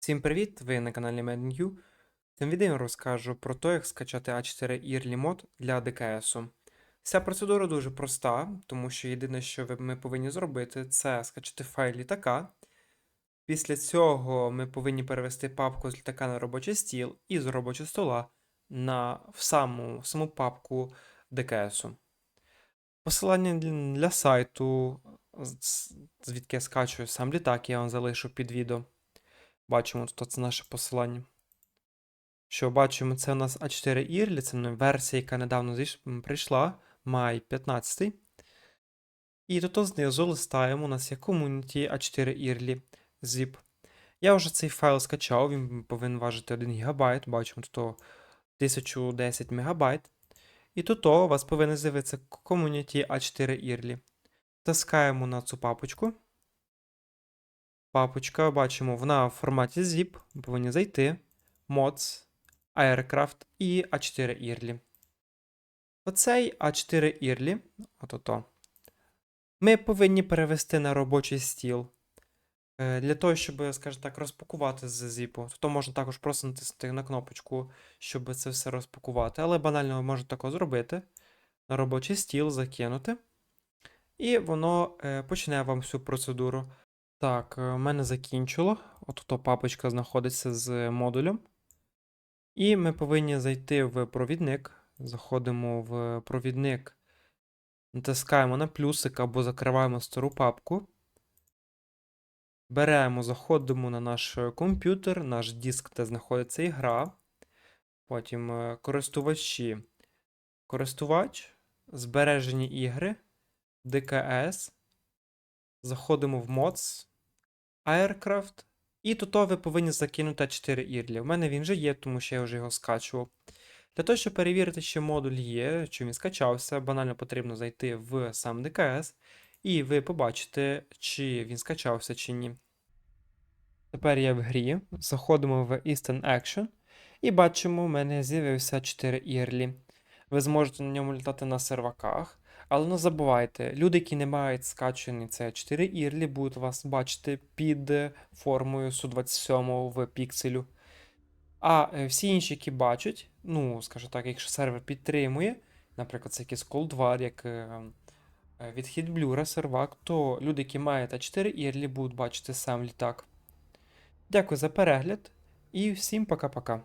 Всім привіт! Ви на каналі MedNew. В цьому відео розкажу про те, як скачати A4 Early Mod для DKS. Ця процедура дуже проста, тому що єдине, що ми повинні зробити, це скачати файл літака. Після цього ми повинні перевести папку з літака на робочий стіл і з робочого стола на в саму, саму папку DKS. Посилання для сайту, звідки я скачую сам літак, я вам залишу під відео. Бачимо, тут це наше посилання. Що бачимо, це у нас A4 Early, це версія, яка недавно прийшла, май 15. І тут знизу листаємо, у нас є Community A4 Early zip. Я вже цей файл скачав, він повинен важити 1 ГБ. Бачимо, тут 1010 МБ. І тут у вас повинен з'явитися Community A4 Early. Таскаємо на цю папочку. Папочка, бачимо, вона в форматі zip. Повинні зайти. Mods, Aircraft і A4 Early. Оцей A4 Early, от-ото, ми повинні перевести на робочий стіл. Е, Для того, щоб, скажімо так, розпакувати з зіпу. То можна також просто натиснути на кнопочку, щоб це все розпакувати. Але банально ви можете тако зробити. На робочий стіл закинути. І воно е, почне вам всю процедуру. Так, е, в мене закінчило. От папочка знаходиться з модулем. І ми повинні зайти в провідник. Заходимо в провідник, натискаємо на плюсик або закриваємо стару папку. Беремо, заходимо на наш е, комп'ютер, наш диск, де знаходиться ігра. Потім е, користувачі. Користувач, збережені ігри, DKS. Заходимо в Mods, Aircraft. І тут ви повинні закинути 4 ірлі. У мене він вже є, тому що я вже його скачував. Для того, щоб перевірити, чи модуль є, чи він скачався, банально потрібно зайти в сам DKS, і ви побачите, чи він скачався, чи ні. Тепер я в грі. Заходимо в Eastern Action. І бачимо, у мене з'явився 4 ірлі. Ви зможете на ньому літати на серваках. Але не забувайте, люди, які не мають скачаний це 4 ірлі, будуть вас бачити під формою Су-27 в пікселю. А е, всі інші, які бачать, ну, скажу так, якщо сервер підтримує, наприклад, це якийсь Cold War, як е, е, від сервак, то люди, які мають А4 ірлі, будуть бачити сам літак. Дякую за перегляд і всім пока-пока.